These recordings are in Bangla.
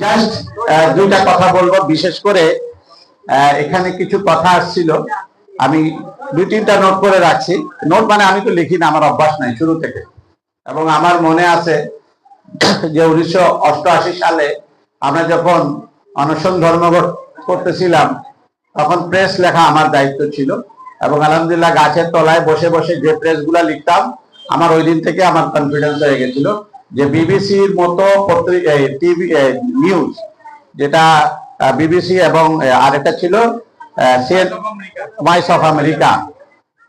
জাস্ট দুইটা কথা বলব। বিশেষ করে এখানে কিছু কথা আসছিল। আমি দুই, তিনটা নোট করে রাখছি। নোট মানে আমি তো লিখি না, আমার অভ্যাস নাই শুরু থেকে। এবং আমার মনে আছে যে উনিশশো অষ্টআশি সালে আমরা যখন অনশন ধর্মঘট করতেছিলাম, তখন প্রেস লেখা আমার দায়িত্ব ছিল। এবং আলহামদুলিল্লাহ গাছের তলায় বসে বসে যে প্রেসগুলা লিখতাম, আমার ওই দিন থেকে আমার কনফিডেন্স হয়ে গেছিল। যে বিবিসির মতো পত্রিকা টিভি নিউজ যেটা বিবিসি এবং আরেকটা ছিল ভয়েস অফ আমেরিকা।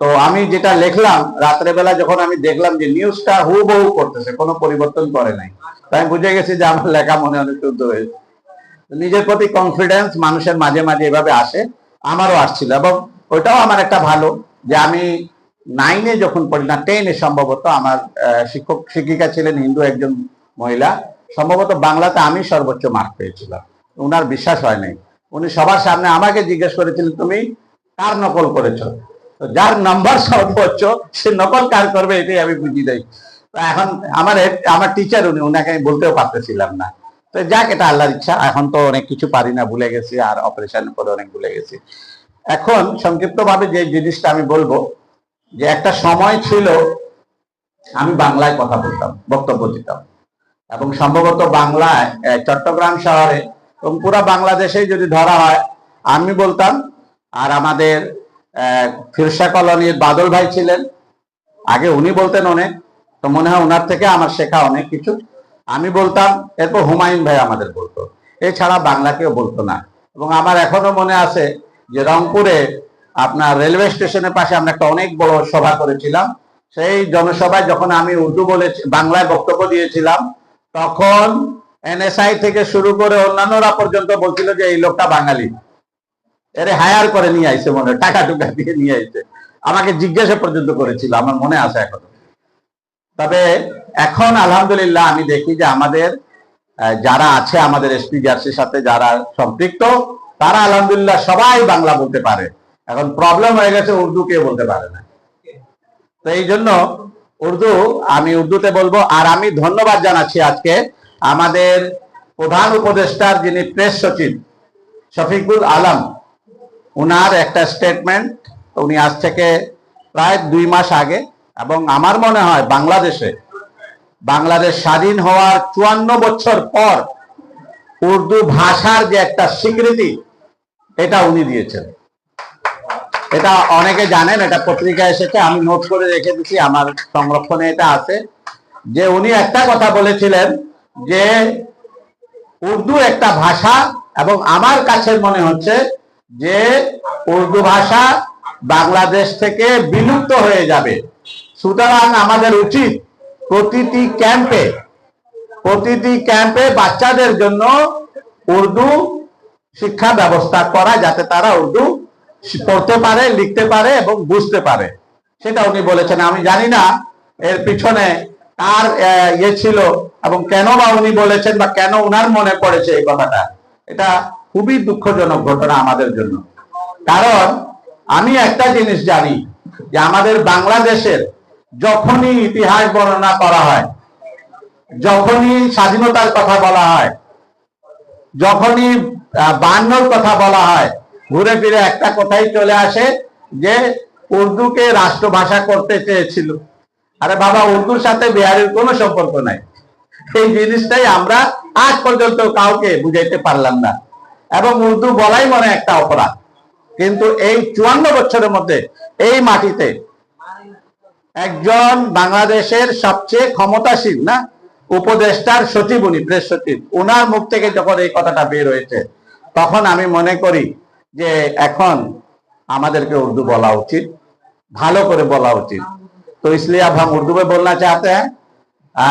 তো আমি যেটা লিখলাম, রাত্রেবেলা যখন আমি দেখলাম যে নিউজটা হুবহু করতেছে, কোনো পরিবর্তন করে নাই। তাই আমি বুঝে গেছি যে আমার লেখা মনে অনেক শুদ্ধ হয়েছে নিজের প্রতি কনফিডেন্স মানুষের মাঝে মাঝে এভাবে আসে, আমারও আসছিল এবং ওইটাও আমার একটা ভালো যে আমি নাইনে যখন পড়ি, না টেনে সম্ভবত আমার শিক্ষক, শিক্ষিকা ছিলেন হিন্দু একজন মহিলা। সম্ভবত বাংলাতে আমি সর্বোচ্চ মার্ক পেয়েছিলাম। ওনার বিশ্বাস হয় নাই। উনি সবার সামনে আমাকে জিজ্ঞেস করেছিলেন, তুমি কার নকল করেছ? যার নাম্বার সর্বোচ্চ, সে নকল কার করবে এটাই আমি বুঝি তো এখন আমার আমার টিচার উনি ওনাকে আমি বলতেও পারতেছিলাম না। তো যাক, এটা আল্লাহর ইচ্ছা। এখন তো অনেক কিছু পারি না, ভুলে গেছি, আর অপারেশন করে অনেক ভুলে গেছি। এখন সংক্ষিপ্ত ভাবে যে জিনিসটা আমি বলব যে একটা সময় ছিল, আমি বাংলায় কথা বলতাম, বক্তব্য দিতাম। এবং সম্ভবত বাংলায় চট্টগ্রাম শহরে এবং পুরা বাংলাদেশে যদি ধরা হয়, আমি বলতাম, আর আমাদের ফিরসা কলোনির বাদল ভাই ছিলেন, আগে উনি বলতেন অনেক, তো মনে হয় ওনার থেকে আমার শেখা অনেক কিছু। আমি বলতাম, এরপর হুমায়ুন ভাই আমাদের বলতো। এছাড়া বাংলা কেউ বলতো না। এবং আমার এখনও মনে আছে যে রংপুরে আপনার রেলওয়ে স্টেশনের পাশে আমরা একটা অনেক বড় সভা করেছিলাম। সেই জনসভায় যখন আমি উর্দু বলে বাংলায় বক্তব্য দিয়েছিলাম, তখন এনএসআই থেকে শুরু করে অন্যান্যরা পর্যন্ত বলছিল যে, এই লোকটা বাঙালি। এরে হায়ার করে নিয়ে আইছে মনে টাকা টুকা দিয়ে নিয়ে আইছে। আমাকে জিজ্ঞাসা পর্যন্ত করেছিল, আমার মনে আছে এখন। তবে এখন আলহামদুলিল্লাহ আমি দেখি যে আমাদের যারা আছে আমাদের এসপি জার্সির সাথে, যারা সম্পৃক্ত, তারা আলহামদুলিল্লাহ সবাই বাংলা বলতে পারে। এখন প্রবলেম হয়ে গেছে উর্দু কে বলতে পারে না। তো এই জন্য উর্দু আমি উর্দুতে বলব, আর আমি ধন্যবাদ জানাচ্ছি আজকে আমাদের প্রধান উপদেষ্টার যিনি প্রেস সচিব, শফিকুল আলম। উনার একটা স্টেটমেন্ট উনি আজ থেকে প্রায় দুই মাস আগে এবং আমার মনে হয় বাংলাদেশে, বাংলাদেশ স্বাধীন হওয়ার চুয়ান্ন বছর পর উর্দু ভাষার যে একটা স্বীকৃতি, এটা উনি দিয়েছেন। এটা অনেকে জানেন, এটা পত্রিকা এসেছে, আমি নোট করে রেখে দিচ্ছি আমার সংরক্ষণে এটা আছে। যে উনি একটা কথা বলেছিলেন যে, উর্দু একটা ভাষা এবং আমার কাছে মনে হচ্ছে যে, উর্দু ভাষা বাংলাদেশ থেকে বিলুপ্ত হয়ে যাবে। সুতরাং আমাদের উচিত প্রতিটি ক্যাম্পে প্রতিটি ক্যাম্পে বাচ্চাদের জন্য উর্দু শিক্ষা ব্যবস্থা করা, যাতে তারা উর্দু পড়তে পারে লিখতে পারে এবং বুঝতে পারে। সেটা উনি বলেছেন। আমি জানি না এর পিছনে কার ইয়ে ছিল এবং কেন বা উনি বলেছেন বা কেন উনার মনে পড়েছে এই কথাটা। এটা খুবই দুঃখজনক ঘটনা আমাদের জন্য। কারণ আমি একটা জিনিস জানি যে আমাদের বাংলাদেশের যখনই ইতিহাস বর্ণনা করা হয় যখনই স্বাধীনতার কথা বলা হয় যখনই আহ, বায়ান্নর কথা বলা হয় ঘুরে ফিরে একটা কথাই চলে আসে যে উর্দুকে রাষ্ট্রভাষা করতে চেয়েছিল। আরে বাবা, উর্দুর সাথে বিহারের কোনো সম্পর্ক নাই। এই জিনিসটাই আমরা আজ পর্যন্ত কাউকে বুঝাইতে পারলাম না। এবং উর্দু বলাই মনে একটা অপরাধ। কিন্তু এই চুয়ান্ন বছরের মধ্যে এই মাটিতে একজন বাংলাদেশের সবচেয়ে ক্ষমতাশীল না, উপদেষ্টার সচিব উনি, প্রেস সচিব ওনার মুখ থেকে যখন এই কথাটা বের হয়েছে, তখন আমি মনে করি যে এখন আমাদেরকে উর্দু বলা উচিত ভালো করে বলা उचित तो इसलिए अब हम उर्दू में बोलना चाहते हैं आ,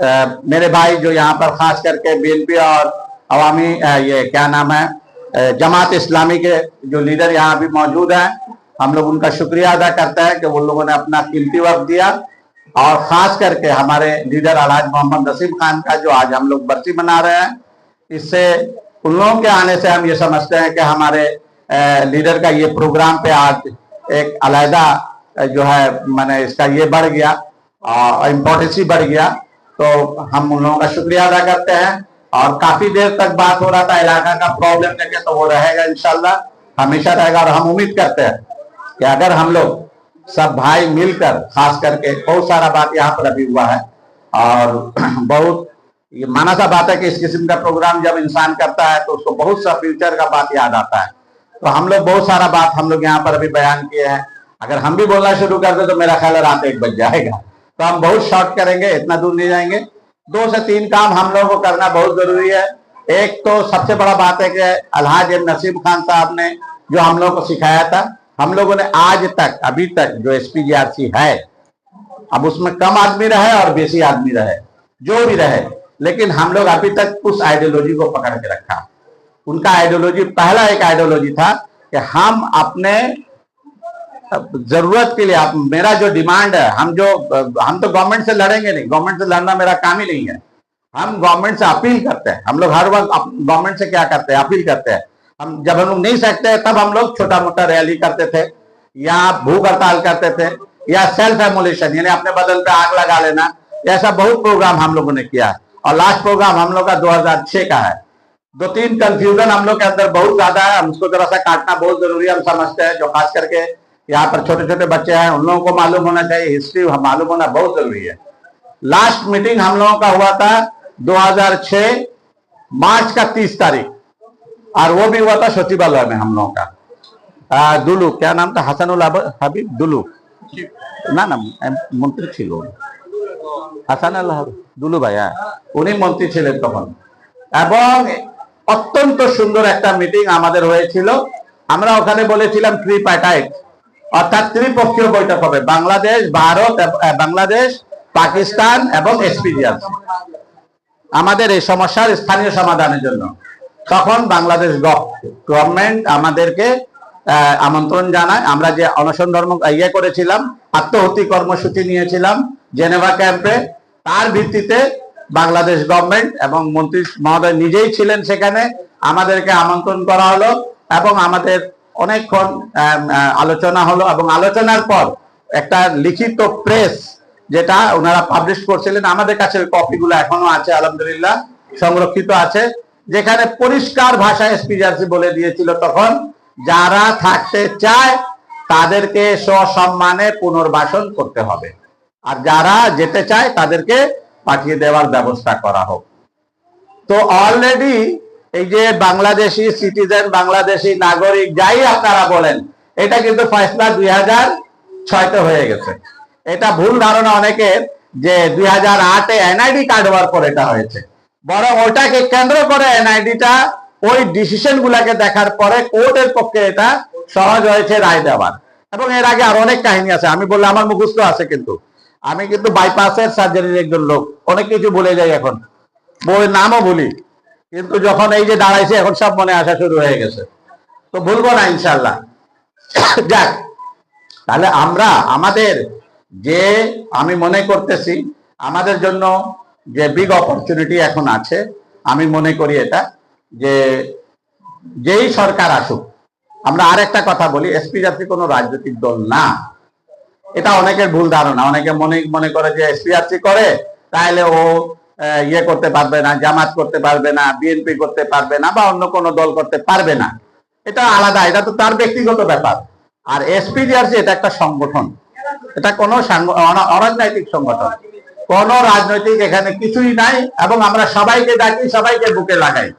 आ, मेरे भाई जो यहाँ पर खास करके बीएनपी और अवामी आ, ये क्या नाम है आ, जमात इस्लामी के जो लीडर यहाँ भी मौजूद हैं हम लोग उनका शुक्रिया अदा करते हैं कि उन लोगों ने अपना कीमती वक्त दिया और खास करके हमारे लीडर अलहाज मोहम्मद नसीम खान का जो आज हम लोग बरसी मना रहे हैं इससे उन लोगों के आने से हम ये समझते हैं कि हमारे लीडर का ये प्रोग्राम पे आज एक अलहदा जो है, मैंने इसका ये बढ़ गया इम्पोर्टेंस ही बढ़ गया। तो हम उन लोगों का शुक्रिया अदा करते हैं और काफ़ी देर तक बात हो रहा था, इलाका का प्रॉब्लम लेके तो वो रहेगा इंशाल्लाह, हमेशा रहेगा और हम उम्मीद करते हैं कि अगर हम लोग सब भाई मिलकर, खास करके बहुत सारा बात यहाँ पर अभी हुआ है और बहुत ये माना सा बात है कि इस किस्म का प्रोग्राम जब इंसान करता है तो उसको बहुत सा फ्यूचर का बात याद आता है। तो हम लोग बहुत सारा बात हम लोग यहाँ पर अभी बयान किए हैं। अगर हम भी बोलना शुरू कर दे तो मेरा ख्याल रात एक बज जाएगा। तो हम बहुत शॉर्ट करेंगे, इतना दूर नहीं जाएँगे। दो से तीन काम हम लोगों को करना बहुत ज़रूरी है। एक तो सबसे बड़ा बात है कि अलहाज एम नसीब खान साहब ने जो हम लोगों को सिखाया था, हम लोगों ने आज तक, अभी तक जो एसपीजीआरसी है, अब उसमें कम आदमी रहे और बेसी आदमी रहे, जो भी रहे लेकिन हम लोग अभी तक उस आइडियोलॉजी को पकड़ के रखा। उनका आइडियोलॉजी पहला एक आइडियोलॉजी था कि हम अपने ज़रूरत के लिए, आप, मेरा जो डिमांड है, हम जो, हम तो गवर्नमेंट से लड़ेंगे नहीं गवर्नमेंट से लड़ना मेरा काम ही नहीं है। हम गवर्नमेंट से अपील करते हैं। हम लोग हर वक्त गवर्नमेंट से क्या करते हैं? अपील करते हैं। हम, जब हम लोग नहीं सकते, तब हम लोग छोटा मोटा रैली करते थे, या भूख हड़ताल करते थे, या सेल्फ एमोलेशन यानी अपने बदन पे आग लगा लेना, ऐसा बहुत प्रोग्राम हम लोगों ने किया। है और लास्ट प्रोग्राम हम लोग का 2006 का है। दो तीन कंफ्यूजन हम लोग के अंदर बहुत ज़्यादा है। हम उसको जरा सा काटना बहुत ज़रूरी है हम समझते हैं जो खास करके यहाँ पर छोटे छोटे बच्चे हैं उन लोगों को मालूम होना चाहिए हिस्ट्री मालूम होना बहुत ज़रूरी है। लास्ट मीटिंग हम लोगों का हुआ था 2006 मार्च का 30 तारीख। और वो भी हुआ था सचिवालय में हम लोगों का। आ, दुलू क्या नाम था? हसन उल हबीब? दुलू। ना ना मंत्री थी लोग হাসান আল্লাহ দুলু ভাই হ্যাঁ উনি মন্ত্রী ছিলেন তখন। এবং অত্যন্ত সুন্দর একটা মিটিং আমাদের হয়েছিল। আমরা ওখানে বলেছিলাম ট্রিপ্যাটাইট অর্থাৎ ত্রিপক্ষীয় বৈঠক হবে। বাংলাদেশ, ভারত বাংলাদেশ, পাকিস্তান এবং এসপিজিআর আমাদের এই সমস্যার স্থানীয় সমাধানের জন্য। তখন বাংলাদেশ গভর্নমেন্ট আমাদেরকে আমন্ত্রণ জানায়। আমরা যে অনশন ধর্ম ইয়ে করেছিলাম, আত্মহত্যি কর্মসূচি নিয়েছিলাম। জেনেভা ক্যাম্পে। তার ভিত্তিতে বাংলাদেশ গভর্নমেন্ট এবং মন্ত্রী মহোদয় নিজেই ছিলেন সেখানে। আমাদেরকে আমন্ত্রণ করা হলো এবং আমাদের অনেকক্ষণ আলোচনা হলো এবং আলোচনার পর একটা লিখিত প্রেস যেটা ওনারা পাবলিশ করছিলেন, আমাদের কাছে ওই কপিগুলো এখনও আছে, আলহামদুলিল্লাহ, সংরক্ষিত আছে, যেখানে পরিষ্কার ভাষায় এসপিজারসি বলে দিয়েছিল তখন। যারা থাকতে চায়, তাদেরকে সসম্মানে পুনর্বাসন করতে হবে। আর যারা যেতে চায় তাদেরকে পাঠিয়ে দেওয়ার ব্যবস্থা করা হোক। তো অলরেডি এই যে বাংলাদেশি সিটিজেন বাংলাদেশি নাগরিক, যাই আপনারা বলেন, এটা কিন্তু ফয়সলা দুই হাজার ছয়তে হয়ে গেছে। এটা ভুল ধারণা অনেকের যে দুই হাজার আটে এনআইডি কার্ড হওয়ার পর এটা হয়েছে। বরং ওটাকে কেন্দ্র করে এনআইডিটা ওই ডিসিশন গুলাকে দেখার পরে কোর্টের পক্ষে এটা সহজ হয়েছে রায় দেওয়ার। এবং এর আগে আর অনেক কাহিনী আছে, আমি বললে আমার মুখস্থ আছে কিন্তু। আমি কিন্তু বাইপাসের সার্জারির একজন লোক। অনেক কিছু বলে যাই এখন। বইয়ের নামও বলি কিন্তু যখন এই যে দাঁড়াইছে, এখন সব মনে আসা শুরু হয়ে গেছে। তো ভুলবো না ইনশাল্লাহ যাক, তাহলে আমরা আমাদের যে আমি মনে করতেছি, আমাদের জন্য যে বিগ অপরচুনিটি এখন আছে, আমি মনে করি এটা, যে যেই সরকার আসুক, আমরা আর একটা কথা বলি এসপি জাতি কোনো রাজনৈতিক দল না। এটা অনেকের ভুল ধারণা। অনেকে মনে মনে করে যে এসপিআরসি করে তাহলে ও ইয়ে করতে পারবে না জামাত করতে পারবে না বিএনপি করতে পারবে না বা অন্য কোনো দল করতে পারবে না। এটা আলাদা, এটা তো তার ব্যক্তিগত ব্যাপার। আর এসপিডিআরসি এটা একটা সংগঠন। এটা কোনো অরাজনৈতিক সংগঠন। কোন রাজনৈতিক এখানে কিছুই নাই এবং আমরা সবাইকে ডাকি, সবাইকে বুকে লাগাই।